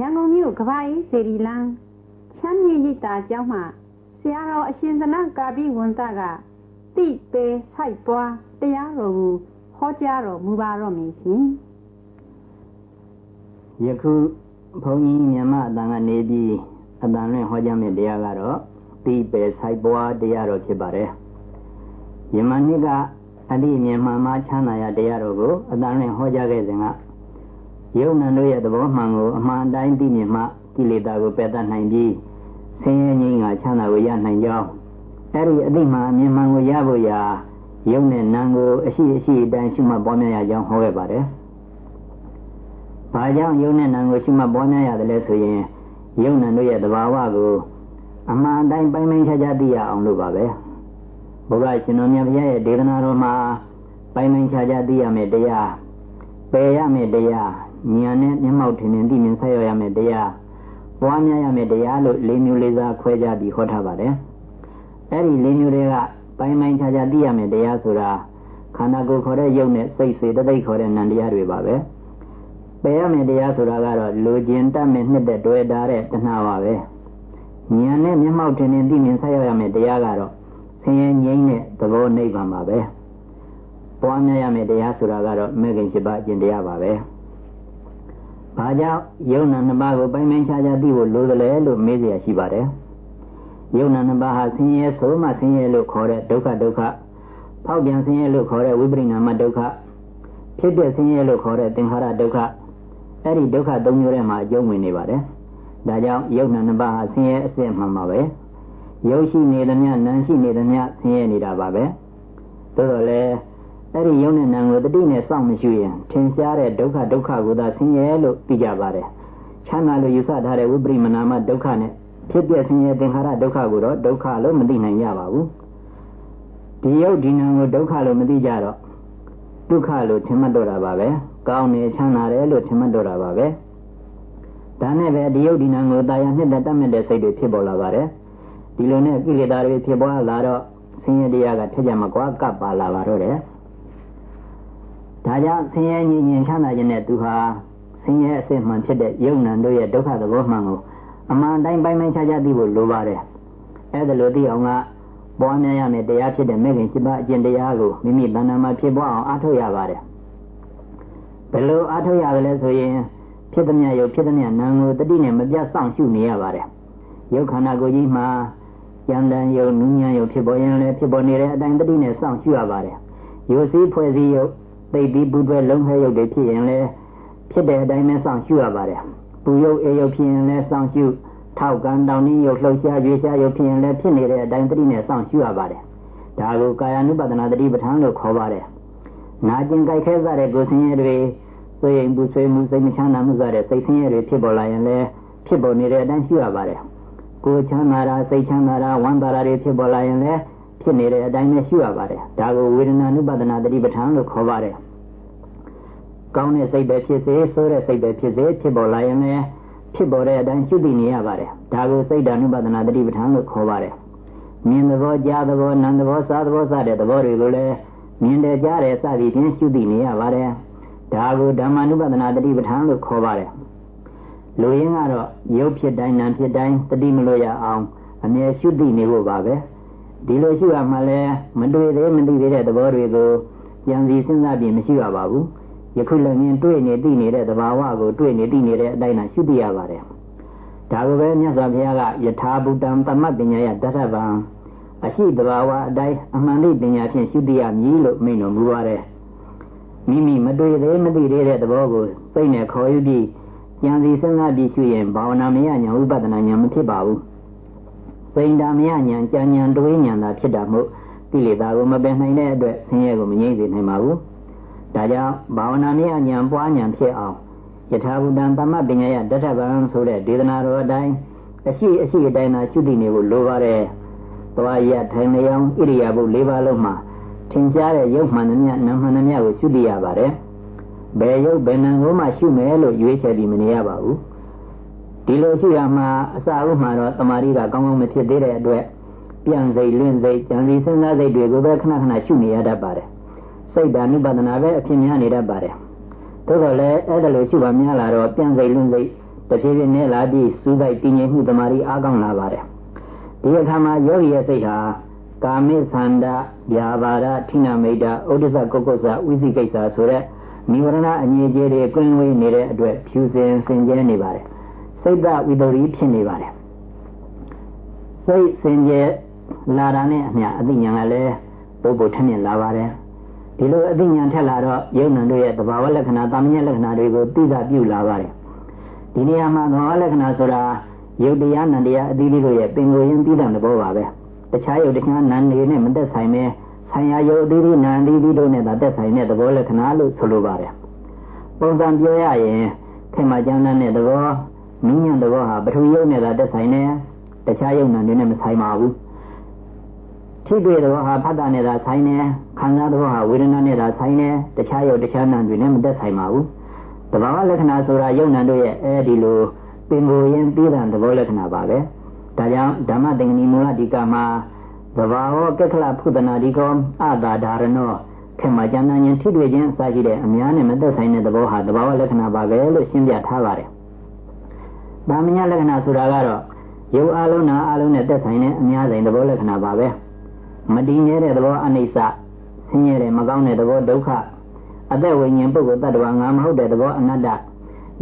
ရန်ကုန်မြို့ကဘာအေးစေရီလန်းချမ်းမြေရိပ်တာကျောင်းမှာဆရာတော်အရှင်သနကာပိဝန်တကတိပေဆိုင်ပွားတရားတော်ကိုဟောကြားတော်မူပါတော့မည်ရှင်ယခုဘုန်းကြီးမြန်မာအတန်ကနေပြီးအတန်နဲ့ဟောကြားမယ့်တရားကတော့တိပေဆိုင်ပွားတရားတော်ဖြစ်ပါတယ်ယမနှစ်ကအတိမြင်မှန်မှချမ်းသာရတရားတော်ကိုအတန်နဲ့ဟောကြားခဲ့စဉ်က ယုံနံတို့ရဲ့သဘောမှန်ကိုအမှန်တိုင်းသိမြင်မှကိလေသာကိုပယ်တတ်နိုင်ပြီးဆင်းရဲငြိမ်းကချမ်းသာကိုရနိုင်ကြောင်းအဲ့ဒီအတိမှအမြင်မှန်ကိုရဖို့ရာယုံနဲ့နံကိုအရှိအရှိအတိုင်းရှုမှတ်ပွားများရကြောင်းဟောခဲ့ပါတယ်။ဘာကြောင့်ယုံနဲ့နံကိုရှုမှတ်ပွားများရတယ်လဲဆိုရင်ယုံနံတို့ရဲ့သဘာဝကိုအမှန်တိုင်းပိုင်းပိုင်းခြားခြားသိရအောင်လို့ပါပဲ။ဘုရားရှင်တော်မြတ်ဘုရားရဲ့ဒေသနာတော်မှာပိုင်းပိုင်းခြားခြားသိရမယ်တရားပယ်ရမယ်တရား ဉာဏ်နဲ့မျက်မှောက်ထင်ထင်သိမြင်ဆက်ရရမယ်တရားပွားများရမယ်တရားလို့၄မျိုးလေးစားခွဲခြားပြီးဟောထားပါတယ်။အဲ့ဒီ၄မျိုးတွေကပိုင်းပိုင်းခြားခြားသိရမယ်တရားဆိုတာခန္ဓာကိုယ်ခေါ်တဲ့ယုတ်နဲ့စိတ်စေတသိက်ခေါ်တဲ့နံတရားတွေပါပဲ။ပယ်ရမယ်တရားဆိုတာကတော့လူကျင်တတ်မယ်နှစ်သက်တွေ့တာတဲ့တဏှာပါပဲ။ဉာဏ်နဲ့မျက်မှောက်ထင်ထင်သိမြင်ဆက်ရရမယ်တရားကတော့ဆင်းရဲငြိမ်းတဲ့သဘောနိဗ္ဗာန်ပါပဲ။ပွားများရမယ်တရားဆိုတာကတော့မေခင်ရှိပါအကျင့်တရားပါပဲ။ ဘာကြောင့်ယုံနာနှစ်ပါးကိုပိုင်းပိုင်းခြားခြားသိဖို့လိုသလဲလို့မေးเสียရှိပါတယ်။ယုံနာနှစ်ပါးဟာဆင်းရဲဆိုမှဆင်းရဲလို့ခေါ်တဲ့ဒုက္ခဒုက္ခဖောက်ပြန်ဆင်းရဲလို့ခေါ်တဲ့ဝိပရိနာမဒုက္ခဖြစ်တဲ့ဆင်းရဲလို့ခေါ်တဲ့သင်္ခါရဒုက္ခအဲ့ဒီဒုက္ခသုံးမျိုးထဲမှာအကျုံးဝင်နေပါတယ်။ဒါကြောင့်ယုံနာနှစ်ပါးဟာဆင်းရဲအစစ်မှန်ပါပဲ။ယုတ်ရှိနေသမျှနာမ်ရှိနေသမျှဆင်းရဲနေတာပါပဲ။သို့တော်လည်း အဲ့ဒီယုံနဲ့နာကိုတတိနဲ့စောင့်မရှိရင်ထင်ရှားတဲ့ဒုက္ခဒုက္ခကိုသာဆင်းရဲလို့သိကြပါတယ်ချမ်းသာလို့ယူဆထားတဲ့ဝိပရိမနာမဒုက္ခနဲ့ဖြစ်ပြဆင်းရဲသင်္ခါရဒုက္ခကိုတော့ဒုက္ခလို့မသိနိုင်ကြပါဘူးဒီယုတ်ဒီနာကိုဒုက္ခလို့မသိကြတော့ဒုက္ခလို့ထင်မှတ်တော့တာပါပဲကောင်းနေချမ်းသာတယ်လို့ထင်မှတ်တော့တာပါပဲဒါနဲ့ပဲဒီယုတ်ဒီနာကိုတာယာနှစ်သက်တတ်မြတ်တဲ့စိတ်တွေဖြစ်ပေါ်လာပါတယ်ဒီလိုနဲ့ကိလေသာတွေဖြစ်ပေါ်လာတော့ဆင်းရဲတရားကထက်ကြမကွာကပ်ပါလာပါတော့တယ် ဒါကြောင့်ဆင်းရဲငြိမ်ငြိမ်ချမ်းသာခြင်းနဲ့သူဟာဆင်းရဲအစစ်မှန်ဖြစ်တဲ့ယုံနံတို့ရဲ့ဒုက္ခသဘောမှန်ကိုအမှန်တိုင်းပိုင်းပိုင်းခြားခြားသိဖို့လိုပါတယ်။အဲဒါလိုသိအောင်ကပွားများရမယ်တရားဖြစ်တဲ့မဲ့ခင်ရှိပါအကျင့်တရားကိုမိမိတဏ္ဍာမှာဖြစ်ပွားအောင်အားထုတ်ရပါတယ်။ဘယ်လိုအားထုတ်ရလဲဆိုရင်ဖြစ်သမျှယုတ်ဖြစ်သမျှနာမ်ကိုတတိနဲ့မပြတ်စောင့်ရှုနေရပါတယ်။ယုတ်ခန္ဓာကိုယ်ကြီးမှာယံတန်ယုတ်နူးညံ့ယုတ်ဖြစ်ပေါ်ရင်လည်းဖြစ်ပေါ်နေတဲ့အတိုင်းတတိနဲ့စောင့်ရှုရပါတယ်။ယုတ်စည်းဖွဲ့စည်းယုတ် သိပြီးပူတွဲလုံးခဲရုပ်တွေဖြစ်ရင်လည်းဖြစ်တဲ့အတိုင်းပဲစောင့်ရှုရပါတယ်ပူရုပ်အေရုပ်ဖြစ်ရင်လည်းစောင့်ရှုထောက်ကံတောင်းနှင်းရုပ်လှုပ်ရှားရွေးရှားရုပ်ဖြစ်ရင်လည်းဖြစ်နေတဲ့အတိုင်းတတိနဲ့စောင့်ရှုရပါတယ်ဒါကိုကာယ ानु ပဒနာတတိပဋ္ဌာန်လို့ခေါ်ပါတယ်နာကျင်ကြိုက်ခဲစားတဲ့ကိုယ်ဆင်းရဲတွေဆွေရင်ပူဆွေမှုစိတ်မချမ်းသာမှုစားတဲ့စိတ်ဆင်းရဲတွေဖြစ်ပေါ်လာရင်လည်းဖြစ်ပေါ်နေတဲ့အတိုင်းရှုရပါတယ်ကိုယ်ချမ်းသာတာစိတ်ချမ်းသာတာဝမ်းသာတာတွေဖြစ်ပေါ်လာရင်လည်း ဖြစ်နေတဲ့အတိုင်းနဲ့ရှုရပါတယ်ဒါကိုဝေဒနာနုပဒနာတတိပဋ္ဌာန်လို့ခေါ်ပါတယ်ကောင်းတဲ့စိတ်ပဲဖြစ်စေဆိုးတဲ့စိတ်ပဲဖြစ်စေဖြစ်ပေါ်လာရင်လည်းဖြစ်ပေါ်တဲ့အတိုင်းရှုသိနေရပါတယ်ဒါကိုစိတ်ဓာနုပဒနာတတိပဋ္ဌာန်လို့ခေါ်ပါတယ်မြင်သဘောကြားသဘောနာမ်သဘောစားသဘောစတဲ့သဘောတွေကိုလည်းမြင်တယ်ကြားတယ်စသည်ဖြင့်ရှုသိနေရပါတယ်ဒါကိုဓမ္မနုပဒနာတတိပဋ္ဌာန်လို့ခေါ်ပါတယ်လူရင်းကတော့ရုပ်ဖြစ်တိုင်းနာမ်ဖြစ်တိုင်းတတိမလို့ရအောင်အမြဲရှုသိနေဖို့ပါပဲ ဒီလိုရှိရမှလည်းမတွေ့သေးမသိသေးတဲ့သဘောတွေကိုကြံစည်စဉ်းစားပြီးမရှိရပါဘူးယခုလည်းမြင်တွေ့နေသိနေတဲ့သဘာဝကိုတွေ့နေသိနေတဲ့အတိုင်းသာရှုသိရပါတယ်ဒါကိုပဲမြတ်စွာဘုရားကယထာဘူတံတမတ်ပညာယတထဗံအရှိတဘာဝအတိုင်းအမှန်တိပညာဖြင့်ရှုသိရမည်လို့မိန့်တော်မူပါတယ်မိမိမတွေ့သေးမသိသေးတဲ့သဘောကိုစိတ်နဲ့ခေါ်ယူပြီးဉာဏ်စီစဉ်းစားပြီးရှုရင်ဘာဝနာမယဉာဏ်ဥပဒနာဉာဏ်မဖြစ်ပါဘူး စိန်တာမယဉာဏ်ကြံဉာဏ်တွေးဉာဏ်သာဖြစ်တာမို့ကိလေသာကိုမပယ်နိုင်တဲ့အတွက်ဆင်းရဲကိုမငြိမ့်စေနိုင်ပါဘူးဒါကြောင့်ဘာဝနာမယဉာဏ်ပွားဉာဏ်ဖြစ်အောင်ယထာဘူတံသမပညာယတထဗံဆိုတဲ့ဒေသနာတော်အတိုင်းအရှိအရှိအတိုင်းသာရှုတည်နေဖို့လိုပါတယ်။သွားရထိုင်လျောင်းဣရိယာပု၄ပါးလုံးမှာထင်ရှားတဲ့ရုပ်မှန်သမျှနာမ်မှန်သမျှကိုရှုတည်ရပါတယ်။ဘယ်ရုပ်ဘယ်နာမ်ကိုမှရှုမယ်လို့ရွေးချယ်ပြီးမနေရပါဘူး။ ဒီလိုရှုရမှာအစာဥမှာတော့တမာရီကကောင်းကောင်းမဖြစ်သေးတဲ့အတွက်ပြန်စိတ်လွင့်စိတ်ကြံစည်စဉ်းစားစိတ်တွေကိုပဲခဏခဏရှုနေရတတ်ပါတယ်။စိတ်ဓာနုပဒနာပဲအဖြစ်များနေတတ်ပါတယ်။သို့တော်လည်းအဲ့ဒါလိုရှုပါများလာတော့ပြန်စိတ်လွင့်စိတ်တဖြည်းဖြည်းနဲ့လာပြီးစူးစိုက်တည်ငြိမ်မှုတမာရီအားကောင်းလာပါတယ်ဒီအခါမှာယောဂီရဲ့စိတ်ဟာကာမိသန္တာဗျာပါဒဌိနမိတ်တာဥဒ္ဒစကုက္ကုစဝိသိကိစ္စဆိုတဲ့နိဝရဏအငြိကျေတွေကင်းဝေးနေတဲ့အတွက်ဖြူစင်စင်ကြဲနေပါတယ် စိတ်ကဝိတ္တရီဖြစ်နေပါတယ်စိတ်စင်ကြဲလာတာနဲ့အမျှအသိဉာဏ်ကလည်းပုပ်ပုထမြင်လာပါတယ်ဒီလိုအသိဉာဏ်ထက်လာတော့ယုံနံတို့ရဲ့သဘာဝလက္ခဏာတာမညလက္ခဏာတွေကိုသိတာပြုလာပါတယ်ဒီနေရာမှာသဘာဝလက္ခဏာဆိုတာယုတ်တရားနံတရားအသီးသီးတို့ရဲ့ပင်ကိုယ်ရင်းသိတဲ့သဘောပါပဲတခြားယုတ်တရားနံတွေနဲ့မသက်ဆိုင်ပဲဆိုင်ရာယုတ်အသီးသီးနံအသီးသီးတို့နဲ့သာသက်ဆိုင်တဲ့သဘောလက္ခဏာလို့ဆိုလိုပါတယ်ပုံစံပြောရရင်ခေမကျမ်းတဲ့သဘော မိညာသဘောဟာပထဝီယုတ်နဲ့သာသက်ဆိုင်နေတခြားယုတ်နံတွေနဲ့မဆိုင်ပါဘူးထိတွေ့သဘောဟာဖတ်တာနဲ့သာဆိုင်နေခံစားသဘောဟာဝေဒနာနဲ့သာဆိုင်နေတခြားယုတ်တခြားနံတွေနဲ့မသက်ဆိုင်ပါဘူးတဘာဝလက္ခဏာဆိုတာယုံနံတို့ရဲ့အဲဒီလိုပင်ကိုယ်ရင်ပြီးတဲ့သဘောလက္ခဏာပါပဲဒါကြောင့်ဓမ္မသင်္ကနီမူလဒီကမှာသဘာဝကက္ခလဖုဒနာဒီကောအတာဒါရနောခေမကျမ်းနာရင်ထိတွေ့ခြင်းအစရှိတဲ့အများနဲ့မသက်ဆိုင်တဲ့သဘောဟာသဘာဝလက္ခဏာပါပဲလို့ရှင်းပြထားပါတယ်။ ဗာမညာလက္ခဏာဆိုတာကတော့ယုတ်အလုံးနာအလုံးနဲ့သက်ဆိုင်တဲ့အများဆိုင်သဘောလက္ခဏာပါပဲ။မတည်ငြဲတဲ့သဘောအနိစ္စဆင်းရဲတဲ့မကောင်းတဲ့သဘောဒုက္ခအသက်ဝိညာဉ်ပုဂ္ဂိုလ်တ attva ငါမဟုတ်တဲ့သဘောအနတ္တ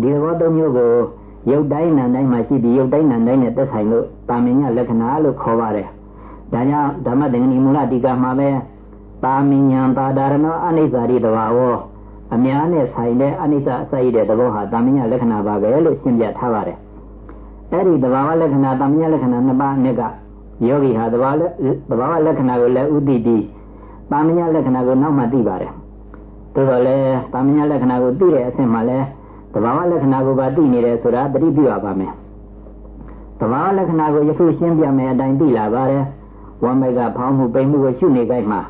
ဒီသဘောသုံးမျိုးကိုရုပ်တိုင်းနာတိုင်းမှာရှိပြီးရုပ်တိုင်းနာတိုင်းနဲ့သက်ဆိုင်လို့ပါမညလက္ခဏာလို့ခေါ်ပါတယ်။ဒါကြောင့်ဓမ္မသင်္ကနီမူလတိကမှာပဲပါမညံပါဒရဏောအနိစ္စရိတဘာဝအများနဲ့ဆိုင်တဲ့အနိစ္စအစိုက်တဲ့သဘောဟာတာမညလက္ခဏာပါပဲလို့ရှင်းပြထားပါတယ်။ အဲဒီသဘာဝလက္ခဏာတာမညလက္ခဏာနှစ်ပါးနဲ့ကယောဂီဟာသဘာဝသဘာဝလက္ခဏာကိုလည်းဥတည်ပြီးပါမညလက္ခဏာကိုနောက်မှသိပါတယ်။သို့တော်လည်းပါမညလက္ခဏာကိုသိတဲ့အဆင့်မှာလည်းသဘာဝလက္ခဏာကိုပါသိနေတယ်ဆိုတာသတိပြုရပါမယ်သဘာဝလက္ခဏာကိုယခုရှင်းပြမယ်အတိုင်းသိလာပါတယ်ဝမ်းမိုက်ကဖောင်းမှုပိန်မှုကိုရှုနေကြမှာ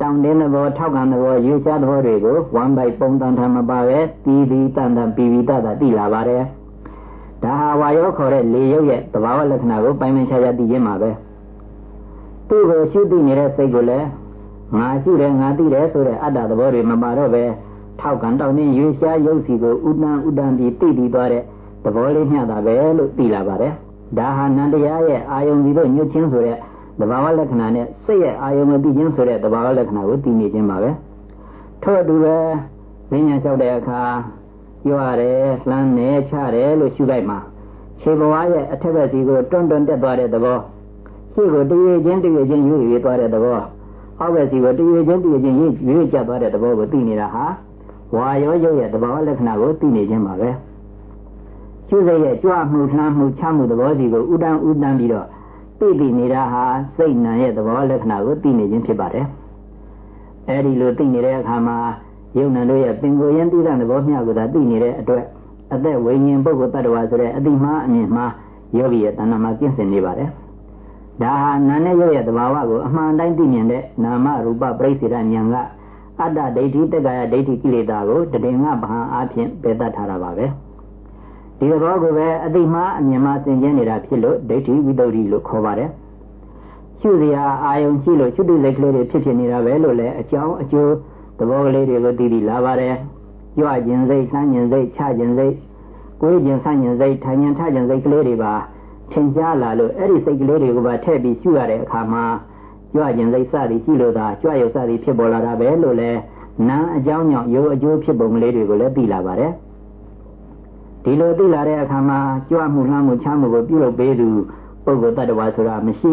တောင်းတင်းသဘောထောက်ကံသဘောယူရှားသဘောတွေကိုဝမ်းပိုက်ပုံတန်ထမပါပဲတီးပြီးတန်တန်ပြီးပြီးတတသိလာပါတယ် ဒါဟာဝါယောခေါ်တဲ့လေရုပ်ရဲ့သဘာဝလက္ခဏာကိုပိုင်ပိုင်ခြားခြားသိခြင်းပါပဲသူ့ကိုရှုသိနေတဲ့စိတ်ကိုလည်းငါရှုတယ်ငါသိတယ်ဆိုတဲ့အတ္တသဘောတွေမပါတော့ပဲထောက်ကံတောင်းနေရွေရှားရုပ်စီကိုဥဒ္ဒံဥဒ္ဒံပြီးသိပြီးသွားတဲ့သဘောလေးမျှတာပဲလို့သိလာပါတယ်ဒါဟာနန္တရားရဲ့အာယုံဒီတို့ညှို့ချင်းဆိုတဲ့သဘာဝလက္ခဏာနဲ့စိတ်ရဲ့အာယုံကိုသိချင်းဆိုတဲ့သဘာဝလက္ခဏာကိုသိနေခြင်းပါပဲထို့အတူပဲဉာဏ်လျှောက်တဲ့အခါ ပြောရတယ်လှမ်းနေချတယ်လို့ရှုလိုက်မှာခြေဘဝရဲ့အထက်ဘက်စီကိုတွန်းတွန်းတက်သွားတဲ့သဘောရှေ့ကိုတရွေချင်းတရွေချင်းရွေ့ရွေ့သွားတဲ့သဘောအောက်ဘက်စီကိုတရွေချင်းတရွေချင်းရွေ့ရွေ့ကျသွားတဲ့သဘောကိုသိနေတာဟာဝါရောရုပ်ရဲ့သဘာဝလက္ခဏာကိုသိနေခြင်းပါပဲကျုစိတ်ရဲ့ကြွမှုလှမ်းမှုချမှုသဘောစီကိုဥဒန်းဥဒန်းပြီးတော့သိသိနေတာဟာစိတ်နံရဲ့သဘောလက္ခဏာကိုသိနေခြင်းဖြစ်ပါတယ်အဲဒီလိုသိနေတဲ့အခါမှာ ယုံနံတို့ရဲ့ပင်ကိုယ်ရင်သိတဲ့သဘောမျှကိုသာသိနေတဲ့အတွက်အသက်ဝိညာဉ်ပုဂ္ဂိုလ်တ attva ဆိုတဲ့အတိမှားအမြင်မှားယောဂီရဲ့တဏ္ဍာမှာကျင့်စဉ်နေပါတယ်ဒါဟာနာနဲ့ရုပ်ရဲ့သဘာဝကိုအမှန်တိုင်းသိမြင်တဲ့နာမရူပပြိစေရဉာဏ်ကအတ္တဒိဋ္ဌိတက္ကာယဒိဋ္ဌိကိလေသာကိုတည်ငါဗဟံအားဖြင့်ပယ်တတ်ထားတာပါပဲဒီဘောကိုပဲအတိမှားအမြင်မှားသင်ကျင်းနေတာဖြစ်လို့ဒိဋ္ဌိဝိတ္တုလို့ခေါ်ပါတယ်ရှုစရာအာယုံရှိလို့ရှုတိလက်ကလေးတွေဖြစ်ဖြစ်နေတာပဲလို့လည်းအကြောင်းအကျိုး သဘောကလေးတွေကိုသိသိလာပါတယ်ကြွခြင်းစိတ်ဆန်းခြင်းစိတ်ချခြင်းစိတ်ကိုယ်ခြင်းဆန်းခြင်းစိတ်ထိုင်ခြင်းထခြင်းစိတ်ကလေးတွေပါထင်ရှားလာလို့အဲ့ဒီစိတ်ကလေးတွေကိုပါထည့်ပြီးရှုရတဲ့အခါမှာကြွခြင်းစိတ်စသည်ရှိလို့သာကြွရုပ်စသည်ဖြစ်ပေါ်လာတာပဲလို့လည်းနာအကြောင်းကြောင့်ရိုးအကျိုးဖြစ်ပုံကလေးတွေကိုလည်းသိလာပါတယ်ဒီလိုသိလာတဲ့အခါမှာကြွမှုလှမ်းမှုချမ်းမှုကိုပြုလုပ်ပေးသူပုဂ္ဂိုလ်တ attva ဆိုတာမရှိ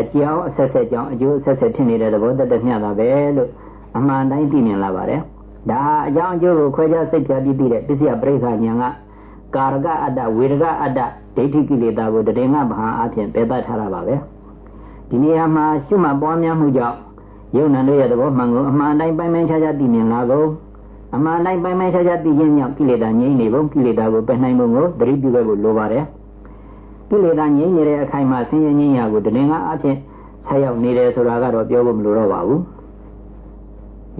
အကြောင်းအဆက်ဆက်ကြောင့်အကျိုးအဆက်ဆက်ဖြစ်နေတဲ့သဘောတသက်မျှတာပဲလို့ အမှန်တိုင်းသိမြင်လာပါတယ်ဒါအကြောင်းအကျိုးကိုခွဲခြားစိတ်ဖြာပြီးသိတဲ့ပစ္စယပရိက္ခဉာဏ်ကကာရကအတ္တဝေရကအတ္တဒိဋ္ဌိကိလေသာကိုတည်ငါမဟာအဖြစ်ပယ်တတ်ထားတာပါပဲ။ဒီနေရာမှာရှုမှတ်ပွားများမှုကြောင့်ယုံနာတို့ရဲ့သဘောမှန်ကိုအမှန်တိုင်းပိုင်ပိုင်ခြားခြားသိမြင်လာကုန်အမှန်တိုင်းပိုင်ပိုင်ခြားခြားသိခြင်းကြောင့်ကိလေသာငြိမ့်နေကုန်ကိလေသာကိုပယ်နိုင်ဖို့ကိုသတိပြုခဲ့ဖို့လိုပါတယ်ကိလေသာငြိမ့်နေတဲ့အခိုင်မှာဆင်းရဲငြိမ်းရာကိုတဏှာအဖြစ်ဆက်ရောက်နေတယ်ဆိုတာကတော့ပြောဖို့မလိုတော့ပါဘူး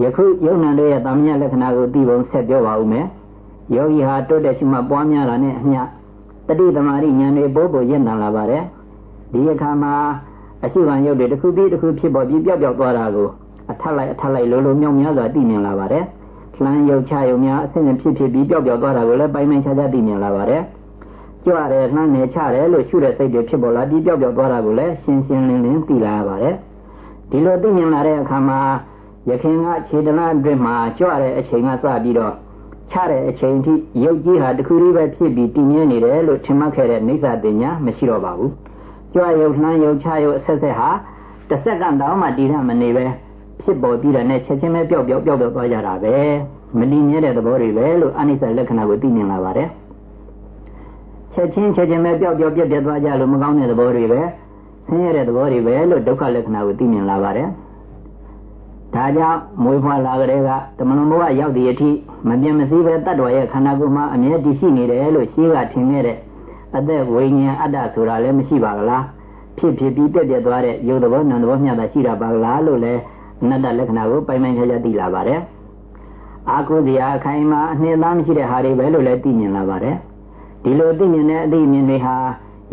ယခုယုံနာတို့ရဲ့တာမညလက္ခဏာကိုသိပုံဆက်ပြောပါဦးမယ်ယောဂီဟာတိုးတက်ရှိမှပွားများတာနဲ့အမျှတတိသမารိဉာဏ်တွေပို့ပို့ရင့်တန်လာပါတယ်ဒီအခါမှာအရှိခံရုပ်တွေတစ်ခုပြီးတစ်ခုဖြစ်ပေါ်ပြီးပျောက်ပျောက်သွားတာကိုအထက်လိုက်အထက်လိုက်လိုလိုမြောင်များစွာသိမြင်လာပါတယ်။လှမ်းရုပ်ချရုံများအဆင့်ဆင့်ဖြစ်ဖြစ်ပြီးပျောက်ပျောက်သွားတာကိုလည်းပိုင်ပိုင်ခြားခြားသိမြင်လာပါတယ်ကြွတယ်နှမ်းနေချတယ်လို့ရှုတဲ့စိတ်တွေဖြစ်ပေါ်လာပြီးပျောက်ပျောက်သွားတာကိုလည်းရှင်းရှင်းလင်းလင်းသိလာရပါတယ်ဒီလိုသိမြင်လာတဲ့အခါမှာ ယခင်ကခြေတလားအတွင်းမှာကြွတဲ့အချိန်ကစပြီးတော့ချတဲ့အချိန်ထိရုပ်ကြီးဟာတခုလေးပဲဖြစ်ပြီးတည်မြဲနေတယ်လို့ထင်မှတ်ခဲ့တဲ့နေစာတင်ညာမရှိတော့ပါဘူးကြွရုပ်နှမ်းရုပ်ချရုပ်အဆက်ဆက်ဟာတစ်စက္ကန့်တောင်မှတည်ရမနေပဲဖြစ်ပေါ်ပြီးတဲ့နဲ့ချက်ချင်းပဲပျောက်ပျောက်ပျောက်ပျောက်သွားကြတာပဲမတည်မြဲတဲ့သဘောတွေပဲလို့အနိစ္စလက္ခဏာကိုသိမြင်လာပါတယ်ချက်ချင်းချက်ချင်းပဲပျောက်ပျောက်ပြက်ပြက်သွားကြလို့မကောင်းတဲ့သဘောတွေပဲဆင်းရဲတဲ့သဘောတွေပဲလို့ဒုက္ခလက္ခဏာကိုသိမြင်လာပါတယ် ဒါကြောင့်မွေးဖွားလာကြတဲ့ကတမန်တော်ဘုရားရောက်သည့်အထိမပြတ်မစည်းပဲတတ်တော်ရဲ့ခန္ဓာကိုယ်မှာအမြဲတည်ရှိနေတယ်လို့ရှင်းကထင်ခဲ့တဲ့အသက်ဝိညာဉ်အတ္တဆိုတာလည်းမရှိပါကလားဖြစ်ဖြစ်ပြီးပြက်ပြက်သွားတဲ့ယုတ်သဘောနံသဘောမျှတာရှိတာပါကလားလို့လည်းအနတ္တလက္ခဏာကိုပိုင်ပိုင်ခြားခြားသိလာပါတယ်အာကုဇရာအခိုင်မှာအနှစ်သားမရှိတဲ့ဟာတွေပဲလို့လည်းသိမြင်လာပါတယ်ဒီလိုသိမြင်တဲ့အသိမြင်တွေဟာ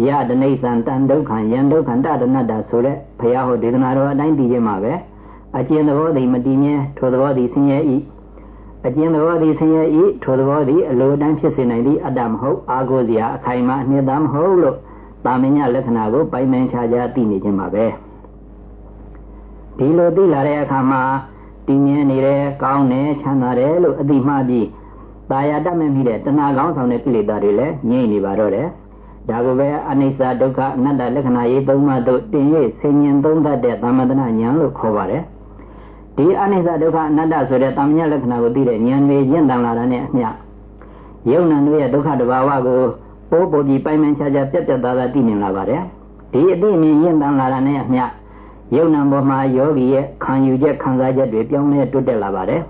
ယတနိစ္စံတန်ဒုက္ခံယံဒုက္ခံတတနတ္တဆိုတဲ့ဘုရားဟောဒေသနာတော်အတိုင်းသိခြင်းမှာပဲ အကျဉ်သဘောသည်မတည်မြဲထိုသဘောသည်ဆင်းရဲ၏အကျဉ်သဘောသည်ဆင်းရဲ၏ထိုသဘောသည်အလိုတန်းဖြစ်စေနိုင်သည့်အတ္တမဟုတ်အာကိုစရာအခိုင်အမာအနှစ်သာမဟုတ်လို့တာမညလက္ခဏာကိုပိုင်ပိုင်ခြားခြားသိနေခြင်းပါပဲဒီလိုသိလာတဲ့အခါမှာတည်မြဲနေတယ်ကောင်းတယ်ချမ်းသာတယ်လို့အတိမှပြီးตาယာတတ်မဲ့မိတဲ့တဏှာကောင်းဆောင်တဲ့ကိလေသာတွေလည်းငြိမ့်နေပါတော့တယ်ဒါကိုပဲအနိစ္စဒုက္ခအနတ္တလက္ခဏာရေးသုံးပါးတို့တင်၍ဆင်ញင်သုံးသတ်တဲ့သမထနာဉာဏ်လို့ခေါ်ပါတယ် ဒီအနိစ္စဒုက္ခအနတ္တဆိုတဲ့သမညာလက္ခဏာကိုသိတဲ့ဉာဏ်တွေကျင့်တန်လာတာနဲ့အမျှယုံနာတို့ရဲ့ဒုက္ခတဘာဝကိုပိုးပိုပြီးပိုင်ပိုင်ခြားခြားပြတ်ပြတ်သားသားသိမြင်လာပါတယ်ဒီအသိမြင်ကျင့်တန်လာတာနဲ့အမျှယုံနာပေါ်မှာယောဂီရဲ့ခံယူချက်ခံစားချက်တွေပြောင်းလဲတိုးတက်လာပါတယ်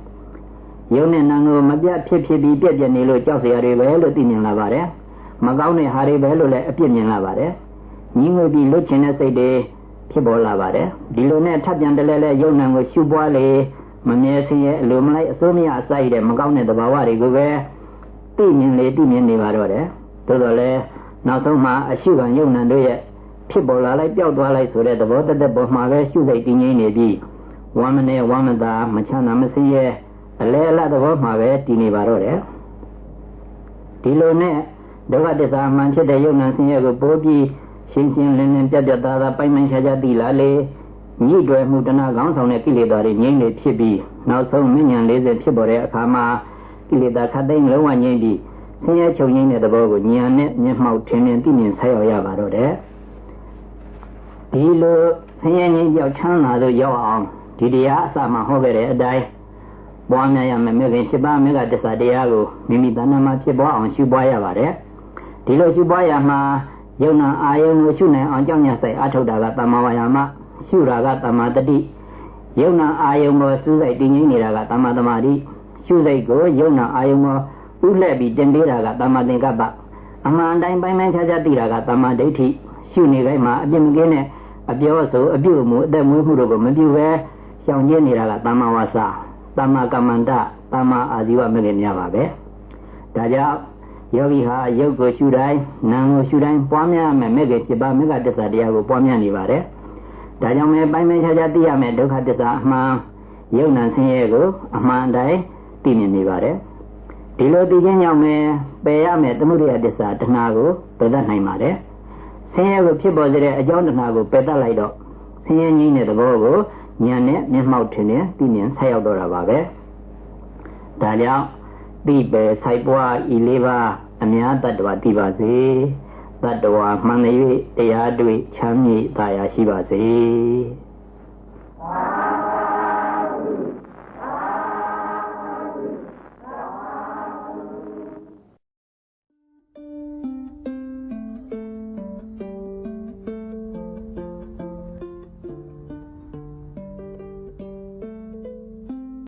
ယုံနဲ့နာကိုမပြတ်ဖြစ်ဖြစ်ပြီးပြက်ပြက်နေလို့ကြောက်စရာတွေပဲလို့သိမြင်လာပါတယ်မကောင်းတဲ့ဟာတွေပဲလို့လည်းအပြစ်မြင်လာပါတယ်ညီငွေပြီးလွတ်ချင်တဲ့စိတ်တွေ ဖြစ်ပေါ်လာပါတယ်ဒီလိုနဲ့ထပ်ပြန်တလဲလဲယုံနံကိုရှုပွားလေမမြဲစင်းရဲ့အလိုမလိုက်အစိုးမရအစိုက်တဲ့မကောင်းတဲ့သဘာဝတွေကိုပဲသိမြင်လေသိမြင်နေပါတော့တယ်သို့တော်လည်းနောက်ဆုံးမှာအရှုခံယုံနံတို့ရဲ့ဖြစ်ပေါ်လာလိုက်ပျောက်သွားလိုက်ဆိုတဲ့သဘောတသက်ပေါ်မှာပဲရှုစိတ်တည်ငြိမ်နေပြီးဝမ်းမနဲ့ဝမ်းမသာမချမ်းသာမစင်းရဲ့အလဲအလတ်သဘောမှာပဲတည်နေပါတော့တယ်ဒီလိုနဲ့ဒုက္ခသစ္စာမှန်ဖြစ်တဲ့ယုံနံဆင်းရဲကိုပိုးပြီး ရှင်းရှင်းလင်းလင်းပြတ်ပြတ်သားသားပိုင်ပိုင်ခြားခြားသိလာလေညှိတွယ်မှုတဏှာကောင်းဆောင်တဲ့ကိလေသာတွေငြိမ့်နေဖြစ်ပြီးနောက်ဆုံးမြညာ40ဖြစ်ပေါ်တဲ့အခါမှာကိလေသာခတ်သိမ်းလုံးဝငြိမ့်ပြီးဆင်းရဲချုပ်ငြိမ့်တဲ့သဘောကိုဉာဏ်နဲ့မျက်မှောက်ထင်မြင်သိမြင်ဆက်ရောက်ရပါတော့တယ်ဒီလိုဆင်းရဲငြိမ့်ပြောက်ချမ်းသာလို့ရောက်အောင်ဒီတရားအစမှဟောခဲ့တဲ့အတိုင်းပွားများရမယ်မြခင်၈ပါးမြကတစ္ဆာတရားကိုမိမိတဏ္ဍာမှာဖြစ်ပွားအောင်ရှုပွားရပါတယ်ဒီလိုရှုပွားရမှာ ယုံနာအာယုံကိုရှုနိုင်အောင်ကြောင့်ညဆိုင်အထုတ်တာကတမ္မာဝါယာမရှုတာကတမ္မာတတိယုံနာအာယုံကိုစူးစိုက်တည်ငြိမ်နေတာကတမ္မာသမာဓိရှုစိတ်ကိုယုံနာအာယုံကိုဥလှည့်ပြီးတင်ပေးတာကတမ္မာသင်္ကပ္ပအမှန်တိုင်းပိုင်းပိုင်းခြားခြားသိတာကတမ္မာဒိဋ္ဌိရှုနေတိုင်းမှာအပြစ်မကင်းတဲ့အပြောဆိုအပြုမှုအသက်မွေးမှုတို့ကိုမပြုဘဲရှောင်ကျဉ်နေတာကတမ္မာဝါစာတမ္မာကမ္မန္တတမ္မာအာဇီဝမဂ္ဂင်များပါပဲဒါကြောင့် ယောဂီဟာရုပ်ကိုရှုတိုင်းနာမ်ကိုရှုတိုင်းပွားများမယ်မဲ့ကေ7ပါးမဲ့ကတစ္ဆာတရားကိုပွားများနေပါတယ်။ဒါကြောင့်လည်းပိုင်းပိုင်းခြားခြားသိရမယ်ဒုက္ခတစ္ဆာအမှန်ယုံနာဆင်းရဲကိုအမှန်တိုင်းသိမြင်နေပါတယ်။ဒီလိုသိခြင်းကြောင့်လည်းပယ်ရမယ်သမှုရိယတစ္ဆာတဏှာကိုပယ်တတ်နိုင်ပါတယ်။ဆင်းရဲကိုဖြစ်ပေါ်စေတဲ့အကြောင်းတဏှာကိုပယ်တတ်လိုက်တော့ဆင်းရဲငြိမ်းတဲ့သဘောကိုဉာဏ်နဲ့မျက်မှောက်ထင်နဲ့သိမြင်ဆက်ရောက်တော့တာပါပဲ။ဒါကြောင့် တိပေဆိုင်ပွားဤလေးပါးအများတ attva တည်ပါစေတ attva မှန်၍တရားတွေ့ချမ်းမြေ့သာယာရှိပါစေ